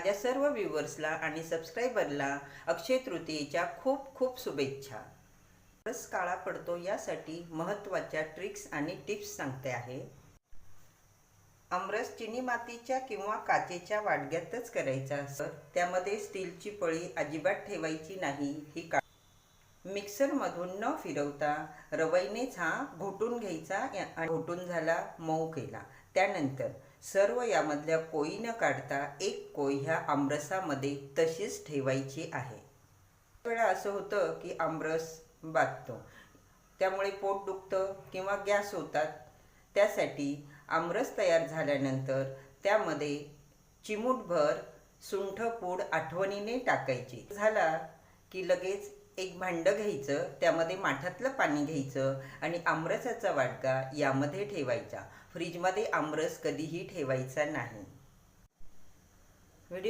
माझ्या सर्व व्ह्युअर्सला आणि सबस्क्रायबरला अक्षय तृतीयेच्या खूप खूप शुभेच्छा. रस काळा पडतो यासाठी महत्त्वाच्या ट्रिक्स आणि टिप्स सांगते आहे. आमरस चिनी मातीच्या किंवा काचेच्या वाडग्यातच करायचा असं त्यामध्ये स्टीलची पळी अजिबात ठेवायची नाही ही का मिक्सरमधून न फिरवता रवईनेच हा घोटून घ्यायचा घोटून झाला मऊ केला. त्यानंतर सर्व यामधल्या कोयी न काढता एक कोय ह्या आमरसामध्ये तशीच ठेवायची आहे. वेळा असं होतं की आमरस बाधतो. त्यामुळे पोट दुखतं किंवा गॅस होतात. त्यासाठी आमरस तयार झाल्यानंतर त्यामध्ये चिमूटभर सुंठपूड आठवणीने टाकायची. झाला की लगेच एक भांडं घ्यायचं त्यामध्ये माठातलं पाणी घ्यायचं आणि आमरसाचा वाटका यामध्ये ठेवायचा. फ्रीजमध्ये आमरस कधीही ठेवायचा नाही.